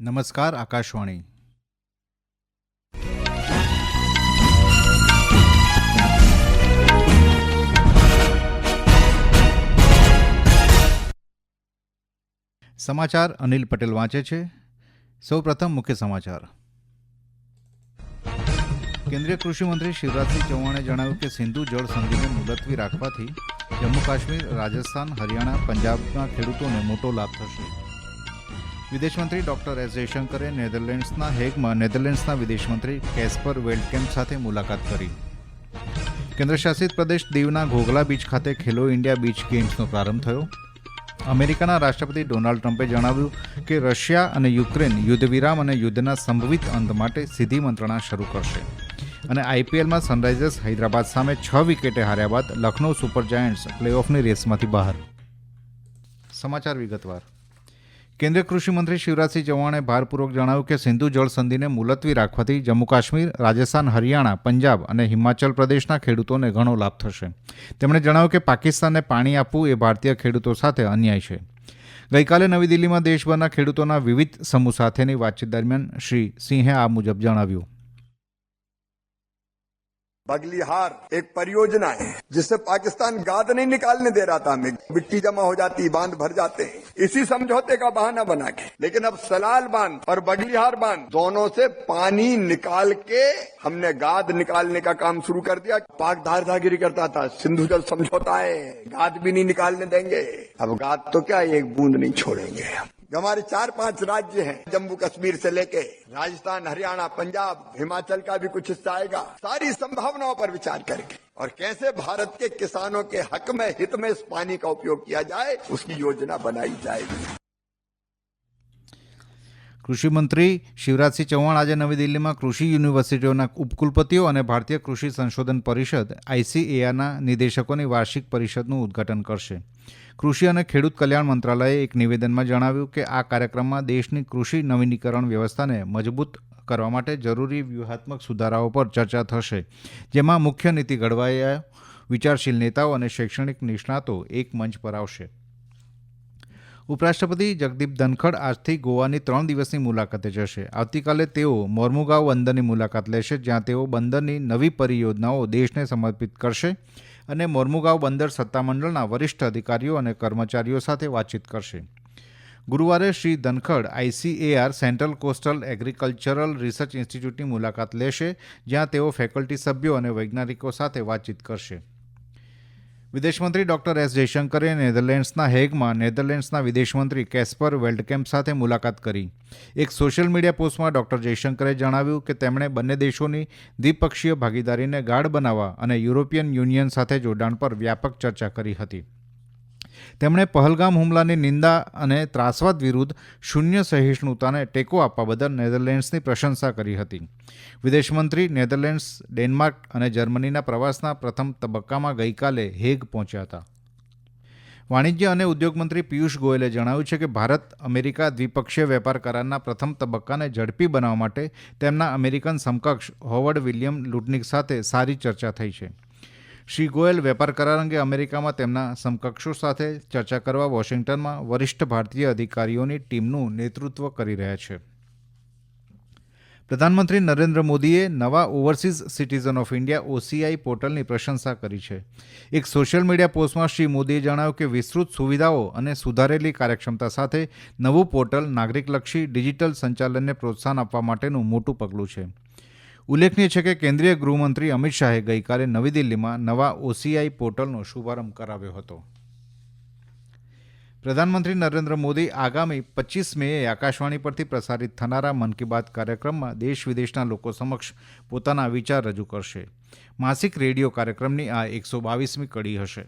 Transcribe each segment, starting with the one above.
નમસ્કાર, આકાશવાણી. સમાચાર અનિલ પટેલ વાંચે છે. સૌ પ્રથમ મુખ્ય સમાચાર. કેન્દ્રીય કૃષિમંત્રી શિવરાજસિંહ ચૌહાણે જણાવ્યું કે સિંધુ જળ સંધિને મુલતવી રાખવાથી જમ્મુ કાશ્મીર, રાજસ્થાન, હરિયાણા, પંજાબના ખેડૂતોને મોટો લાભ થશે. વિદેશમંત્રી ડોક્ટર એસ જયશંકરે નેધરલેન્ડ્સના હેગમાં નેધરલેન્ડ્સના વિદેશમંત્રી કેસ્પર વેલ્ટકેમ્પ સાથે મુલાકાત કરી. કેન્દ્રશાસિત પ્રદેશ દીવના ઘોઘલા બીચ ખાતે ખેલો ઇન્ડિયા બીચ ગેમ્સનો પ્રારંભ થયો. અમેરિકાના રાષ્ટ્રપતિ ડોનાલ્ડ ટ્રમ્પે જણાવ્યું કે રશિયા અને યુક્રેન યુદ્ધ વિરામ અને યુદ્ધના સંભવિત અંત માટે સીધી મંત્રણા શરૂ કરશે. અને આઈપીએલમાં સનરાઇઝર્સ હૈદરાબાદ સામે છ વિકેટે હાર્યા બાદ લખનૌ સુપર જાયન્ટ્સ પ્લેઓફની રેસમાંથી બહાર. સમાચાર વિગતવાર. કેન્દ્રીય કૃષિ મંત્રી શિવરાજસિંહ ચૌહાણે ભારપૂર્વક જણાવ્યું કે સિંધુ જળ સંધિને મુલતવી રાખવાથી જમ્મુ કાશ્મીર રાજસ્થાન હરિયાણા પંજાબ અને હિમાચલ પ્રદેશના ખેડૂતોને ઘણો લાભ થશે તેમણે જણાવ્યું કે પાકિસ્તાનને પાણી આપવું એ ભારતીય ખેડૂતો સાથે અન્યાય છે ગઈકાલે નવી દિલ્હીમાં દેશભરના ખેડૂતોના વિવિધ સમૂહ સાથેની વાતચીત દરમિયાન શ્રી સિંહે આ મુજબ જણાવ્યું बगलीहार एक परियोजना है जिससे पाकिस्तान गाद नहीं निकालने दे रहा था हमें मिट्टी जमा हो जाती बांध भर जाते हैं इसी समझौते का बहाना बना के लेकिन अब सलाल बाँध और बगलीहार बाँध दोनों से पानी निकाल के हमने गाद निकालने का काम शुरू कर दिया। पाक धारधागिरी करता था, सिंधु जल समझौता है, गाद भी नहीं निकालने देंगे। अब गाद तो क्या, एक बूंद नहीं छोड़ेंगे जो हमारे चार पाँच राज्य हैं, जम्मू कश्मीर से लेके राजस्थान, हरियाणा, पंजाब, हिमाचल का भी कुछ हिस्सा आएगा। सारी संभावनाओं पर विचार करके। और कैसे भारत के किसानों के हक में हित में इस पानी का उपयोग किया जाए उसकी योजना बनाई जाएगी કૃષિ મંત્રી શિવરાજસિંહ ચૌહાણ આજે નવી દિલ્હીમાં કૃષિ યુનિવર્સિટીઓના ઉપકુલપતિઓ અને ભારતીય કૃષિ સંશોધન પરિષદ આઈસીએઆરના નિદેશકોની વાર્ષિક પરિષદનું ઉદ્ઘાટન કરશે કૃષિ અને ખેડૂત કલ્યાણ મંત્રાલયે એક નિવેદનમાં જણાવ્યું કે આ કાર્યક્રમમાં દેશની કૃષિ નવીનીકરણ વ્યવસ્થાને મજબૂત કરવા માટે જરૂરી વ્યૂહાત્મક સુધારાઓ પર ચર્ચા થશે, જેમાં મુખ્ય નીતિ ઘડવાયા વિચારશીલ નેતાઓ અને શૈક્ષણિક નિષ્ણાતો એક મંચ પર આવશે. ઉપરાષ્ટ્રપતિ જગદીપ ધનખડ આજથી ગોવાની ત્રણ દિવસની મુલાકાતે જશે. આવતીકાલે તેઓ મોર્મુગાવ બંદરની મુલાકાત લેશે, જ્યાં તેઓ બંદરની નવી પરિયોજનાઓ દેશને સમર્પિત કરશે અને મોર્મુગાવ બંદર સત્તામંડળના વરિષ્ઠ અધિકારીઓ અને કર્મચારીઓ સાથે વાતચીત કરશે. ગુરુવારે Shri Dhankhar ICAR central coastal agricultural research ઇન્સ્ટિટ્યૂટની મુલાકાત લેશે, જ્યાં તેઓ ફેકલ્ટી સભ્યો અને વૈજ્ઞાનિકો સાથે વાતચીત કરશે. વિદેશમંત્રી ડોક્ટર એસ જયશંકરે નેધરલેન્ડ્સના હેગમાં નેધરલેન્ડ્સના વિદેશમંત્રી કેસ્પર વેલ્ડકેમ્પ સાથે મુલાકાત કરી. એક સોશિયલ મીડિયા પોસ્ટમાં ડોક્ટર જયશંકરે જણાવ્યું કે તેમણે બંને દેશોની દ્વિપક્ષીય ભાગીદારીને ગાઢ બનાવવા અને યુરોપિયન યુનિયન સાથે જોડાણ પર વ્યાપક ચર્ચા કરી હતી. તેમણે પહલગામ હુમલાની નિંદા અને ત્રાસવાદ વિરુદ્ધ શૂન્ય સહિષ્ણુતાને ટેકો આપવા બદલ નેધરલેન્ડ્સની પ્રશંસા કરી હતી. વિદેશમંત્રી નેધરલેન્ડ્સ, ડેનમાર્ક અને જર્મનીના પ્રવાસના પ્રથમ તબક્કામાં ગઈકાલે હેગ પહોંચ્યા હતા. વાણિજ્ય અને ઉદ્યોગ મંત્રી પિયુષ ગોયલે જણાવ્યું છે કે ભારત અમેરિકા દ્વિપક્ષીય વેપાર કરારના પ્રથમ તબક્કાને ઝડપી બનાવવા માટે તેમના અમેરિકન સમકક્ષ હોવર્ડ વિલિયમ લુટનિક સાથે સારી ચર્ચા થઈ છે. શ્રી ગોયલ વેપાર કરાર અંગે અમેરિકામાં તેમના સમકક્ષો સાથે ચર્ચા કરવા વોશિંગ્ટનમાં વરિષ્ઠ ભારતીય અધિકારીઓની ટીમનું નેતૃત્વ કરી રહ્યા છે. પ્રધાનમંત્રી નરેન્દ્ર મોદીએ નવા overseas citizen of India OCI પોર્ટલની પ્રશંસા કરી છે. એક સોશિયલ મીડિયા પોસ્ટમાં શ્રી મોદીએ જણાવ્યું કે વિસ્તૃત સુવિધાઓ અને સુધારેલી કાર્યક્ષમતા સાથે નવું પોર્ટલ નાગરિકલક્ષી ડિજિટલ સંચાલનને પ્રોત્સાહન આપવા માટેનું મોટું પગલું છે. ઉલ્લેખનીય છે કે કેન્દ્રીય ગૃહમંત્રી અમિત શાહે ગઈકાલે નવી દિલ્હીમાં નવા ઓસીઆઈ પોર્ટલનો શુભારંભ કરાવ્યો હતો. પ્રધાનમંત્રી નરેન્દ્ર મોદી આગામી પચીસ મેએ આકાશવાણી પરથી પ્રસારિત થનારા મન કી બાત કાર્યક્રમમાં દેશ વિદેશના લોકો સમક્ષ પોતાના વિચાર રજૂ કરશે. માસિક રેડિયો કાર્યક્રમની આ એકસો બાવીસમી કડી હશે.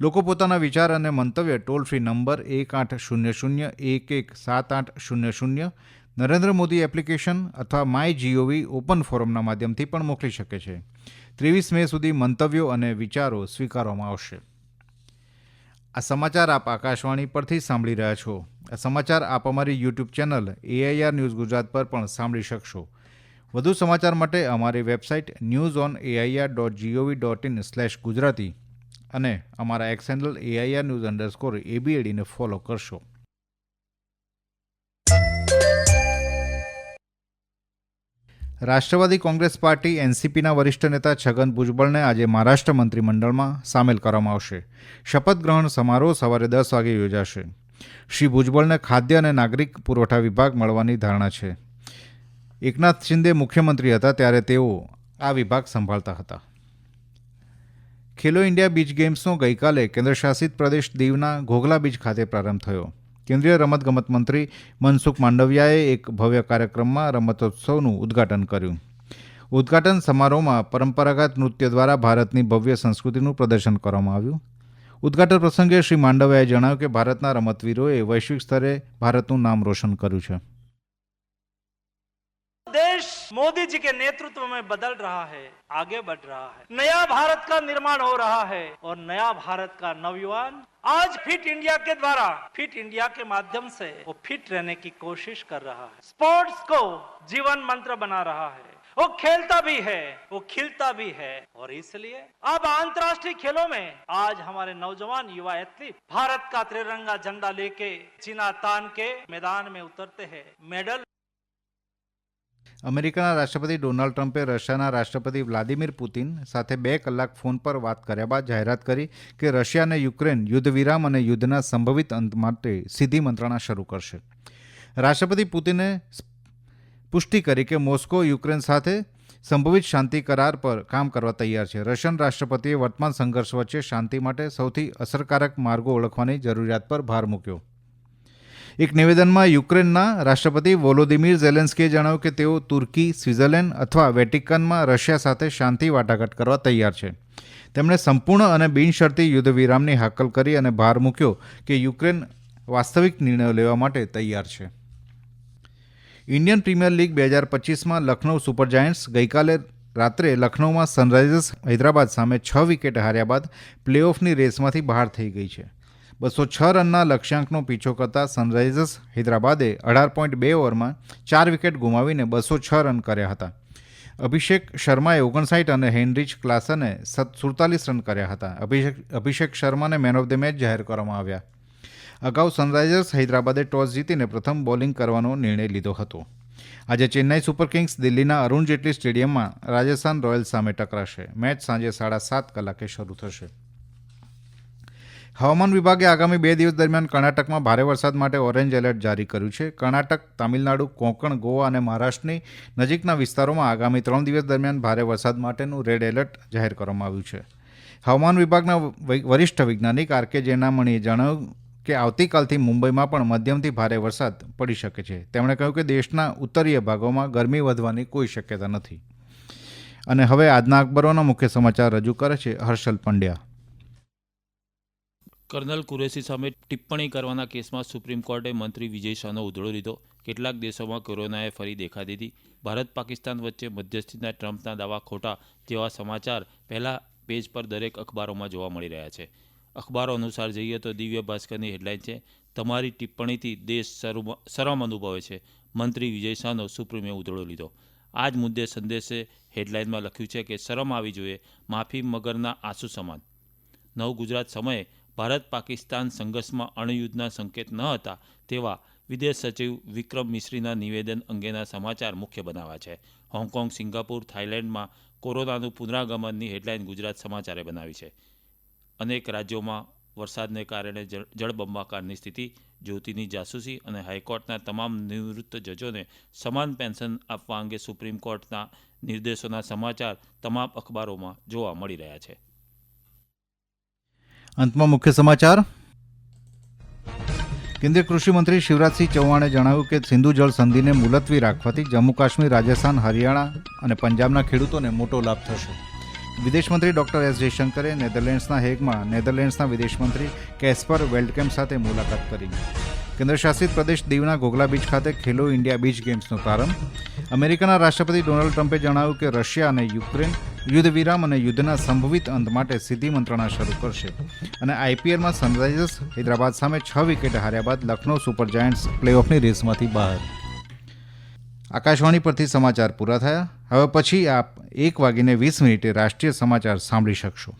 લોકો પોતાના વિચાર અને મંતવ્ય ટોલ ફ્રી નંબર એક આઠ શૂન્ય શૂન્ય એક એક સાત આઠ શૂન્ય શૂન્ય નરેન્દ્ર મોદી એપ્લિકેશન અથવા my G O V open ફોરમના માધ્યમથી પણ મોકલી શકે છે. ત્રેવીસ મે સુધી મંતવ્યો અને વિચારો સ્વીકારવામાં આવશે. આ સમાચાર આપ આકાશવાણી પરથી સાંભળી રહ્યા છો. આ સમાચાર આપ અમારી YouTube channel AIR news Gujarat પર પણ સાંભળી શકશો. વધુ સમાચાર માટે અમારી website news on AIR dot G O V dot in slash Gujarati અને અમારા X handle AIR news underscore એબીએડીને follow કરશો. રાષ્ટ્રવાદી કોંગ્રેસ પાર્ટી એનસીપીના વરિષ્ઠ નેતા છગન ભુજબળને આજે મહારાષ્ટ્ર મંત્રીમંડળમાં સામેલ કરવામાં આવશે. શપથ ગ્રહણ સમારોહ સવારે દસ વાગે યોજાશે. શ્રી ભુજબળને ખાદ્ય અને નાગરિક પુરવઠા વિભાગ મળવાની ધારણા છે. એકનાથ શિંદે મુખ્યમંત્રી હતા ત્યારે તેઓ આ વિભાગ સંભાળતા હતા. ખેલો ઇન્ડિયા બીચ ગેમ્સનો ગઈકાલે કેન્દ્રશાસિત પ્રદેશ દીવના ઘોઘલા બીચ ખાતે પ્રારંભ થયો. કેન્દ્રીય રમતગમત મંત્રી મનસુખ માંડવિયાએ એક ભવ્ય કાર્યક્રમમાં રમતોત્સવનું ઉદ્ઘાટન કર્યું. ઉદ્ઘાટન સમારોહમાં પરંપરાગત નૃત્ય દ્વારા ભારતની ભવ્ય સંસ્કૃતિનું પ્રદર્શન કરવામાં આવ્યું. ઉદ્ઘાટન પ્રસંગે શ્રી માંડવિયાએ જણાવ્યું કે ભારતના રમતવીરોએ વૈશ્વિક સ્તરે ભારતનું નામ રોશન કર્યું છે. मोदी जी के नेतृत्व में बदल रहा है, आगे बढ़ रहा है। नया भारत का निर्माण हो रहा है और नया भारत का नवयुवान आज फिट इंडिया के द्वारा, फिट इंडिया के माध्यम से वो फिट रहने की कोशिश कर रहा है। स्पोर्ट्स को जीवन मंत्र बना रहा है। वो खेलता भी है, वो खिलता भी है और इसलिए अब अंतर्राष्ट्रीय खेलों में आज हमारे नौजवान युवा एथलीट भारत का त्रिरंगा झंडा लेके, चिना तान के मैदान में उतरते हैं। मेडल અમેરિકાના રાષ્ટ્રપતિ ડોનાલ્ડ ટ્રમ્પે રશિયાના રાષ્ટ્રપતિ વ્લાદિમીર પુતિન સાથે બે કલાક ફોન પર વાત કર્યા બાદ જાહેરાત કરી કે રશિયા અને યુક્રેન યુદ્ધ વિરામ અને યુદ્ધના સંભવિત અંત માટે સીધી મંત્રણા શરૂ કરશે. રાષ્ટ્રપતિ પુતિને પુષ્ટિ કરી કે મોસ્કો, યુક્રેન સાથે સંભવિત શાંતિ કરાર પર કામ કરવા તૈયાર છે. રશિયન રાષ્ટ્રપતિએ વર્તમાન સંઘર્ષ વચ્ચે શાંતિ માટે સૌથી અસરકારક માર્ગો ઓળખવાની જરૂરિયાત પર ભાર મૂક્યો. એક નિવેદનમાં યુક્રેનના રાષ્ટ્રપતિ વોલોદિમીર ઝેલેન્સ્કીએ જણાવ્યું કે તેઓ તુર્કી સ્વિટ્ઝરલેન્ડ અથવા વેટિકનમાં રશિયા સાથે શાંતિ વાટાઘાટ કરવા તૈયાર છે. તેમણે સંપૂર્ણ અને બિનશરતી યુદ્ધ વિરામની હાકલ કરી અને ભાર મૂક્યો કે યુક્રેન વાસ્તવિક નિર્ણયો લેવા માટે તૈયાર છે. ઇન્ડિયન પ્રીમિયર લીગ બે હજાર પચીસમાં લખનૌ સુપર જાયન્ટ્સ ગઈકાલે રાત્રે લખનૌમાં સનરાઇઝર્સ હૈદરાબાદ સામે છ વિકેટ હાર્યા બાદ પ્લે ઓફની રેસમાંથી બહાર થઈ ગઈ છે. બસો છ રનના લક્ષ્યાંકનો પીછો કરતા સનરાઇઝર્સ હૈદરાબાદે અઢાર પોઈન્ટ બે ઓવરમાં ચાર વિકેટ ગુમાવીને બસો છ રન કર્યા હતા. અભિષેક શર્માએ ઓગણસાઠ અને હેનરીચ ક્લાસને સુડતાલીસ રન કર્યા હતા. અભિષેક અભિષેક શર્માને મેન ઓફ ધ મેચ જાહેર કરવામાં આવ્યા. અગાઉ સનરાઇઝર્સ હૈદરાબાદે ટોસ જીતીને પ્રથમ બોલિંગ કરવાનો નિર્ણય લીધો હતો. આજે ચેન્નાઈ સુપર કિંગ્સ દિલ્હીના અરુણ જેટલી સ્ટેડિયમમાં રાજસ્થાન રોયલ્સ સામે ટકરાશે. મેચ સાંજે સાડા સાત કલાકે શરૂ થશે. હવામાન વિભાગે આગામી બે દિવસ દરમિયાન કર્ણાટકમાં ભારે વરસાદ માટે ઓરેન્જ એલર્ટ જારી કર્યું છે. કર્ણાટક, તામિલનાડુ, કોંકણ, ગોવા અને મહારાષ્ટ્રની નજીકના વિસ્તારોમાં આગામી ત્રણ દિવસ દરમિયાન ભારે વરસાદ માટેનું રેડ એલર્ટ જાહેર કરવામાં આવ્યું છે. હવામાન વિભાગના વરિષ્ઠ વૈજ્ઞાનિક આર કે જેનામણીએ જણાવ્યું કે આવતીકાલથી મુંબઈમાં પણ મધ્યમથી ભારે વરસાદ પડી શકે છે. તેમણે કહ્યું કે દેશના ઉત્તરીય ભાગોમાં ગરમી વધવાની કોઈ શક્યતા નથી. અને હવે આજના અખબારોના મુખ્ય સમાચાર રજૂ કરે છે હર્ષલ પંડ્યા. કર્નલ કુરેશી સામે ટિપ્પણી કરવાના કેસમાં સુપ્રીમ કોર્ટે મંત્રી વિજય શાહનો ઉધડો લીધો. કેટલાક દેશોમાં કોરોનાએ ફરી દેખા દીધી. ભારત, પાકિસ્તાન વચ્ચે મધ્યસ્થીના ટ્રમ્પના દાવા ખોટા જેવા સમાચાર પહેલા પેજ પર દરેક અખબારોમાં જોવા મળી રહ્યા છે. અખબારો અનુસાર જઈએ તો દિવ્ય ભાસ્કરની હેડલાઇન છે. તમારી ટિપ્પણીથી દેશ શરમ અનુભવે છે. મંત્રી વિજય શાહનો સુપ્રીમે ઉધડો લીધો. આ જ મુદ્દે સંદેશે હેડલાઇનમાં લખ્યું છે કે શરમ આવી જોઈએ. માફી મગરના આંસુ સમાન. નવ ગુજરાત સમયે ભારત પાકિસ્તાન સંઘર્ષમાં અણયુદ્ધના સંકેત ન હતા તેવા વિદેશ સચિવ વિક્રમ મિશ્રીના નિવેદન અંગેના સમાચાર મુખ્ય બનાવ્યા છે. હોંગકોંગ, સિંગાપુર, થાઇલેન્ડમાં કોરોનાનું પુનરાગમનની હેડલાઇન ગુજરાત સમાચારે બનાવી છે. અનેક રાજ્યોમાં વરસાદને કારણે જળ, જળબંબાકારની સ્થિતિ, જ્યોતિની જાસૂસી અને હાઈકોર્ટના તમામ નિવૃત્ત જજોને સમાન પેન્શન આપવા અંગે સુપ્રીમ કોર્ટના નિર્દેશોના સમાચાર તમામ અખબારોમાં જોવા મળી રહ્યા છે. અંતમાં મુખ્ય સમાચાર. કેન્દ્રીય કૃષિ મંત્રી શિવરાજસિંહ ચૌહાણે જણાવ્યું કે સિંધુ જળ સંધિને મુલતવી રાખવાથી જમ્મુ કાશ્મીર, રાજસ્થાન, હરિયાણા અને પંજાબના ખેડૂતોને મોટો લાભ થશે. વિદેશમંત્રી ડોક્ટર એસ જયશંકરે નેધરલેન્ડ્સના હેગમાં નેધરલેન્ડ્સના વિદેશમંત્રી કેસ્પર વેલ્ડકેમ્પ સાથે મુલાકાત કરી. કેન્દ્રશાસિત પ્રદેશ દીવના ગોગલા બીચ ખાતે ખેલો ઇન્ડિયા બીચ ગેમ્સનો પ્રારંભ. અમેરિકાના રાષ્ટ્રપતિ ડોનાલ્ડ ટ્રમ્પે જણાવ્યું કે રશિયા અને યુક્રેન યુદ્ધ વિરામ અને યુદ્ધના સંભવિત અંત માટે સીધી મંત્રણા શરૂ કરશે. અને આઈપીએલમાં સનરાઇઝર્સ હૈદરાબાદ સામે છ વિકેટ હાર્યા બાદ લખનૌ સુપર જાયન્ટ્સ પ્લેઓફની રેસમાંથી બહાર. આકાશવાણી પરથી સમાચાર પૂરા થયા. હવે પછી આપ એક વાગીને વીસ મિનિટે રાષ્ટ્રીય સમાચાર સાંભળી શકશો.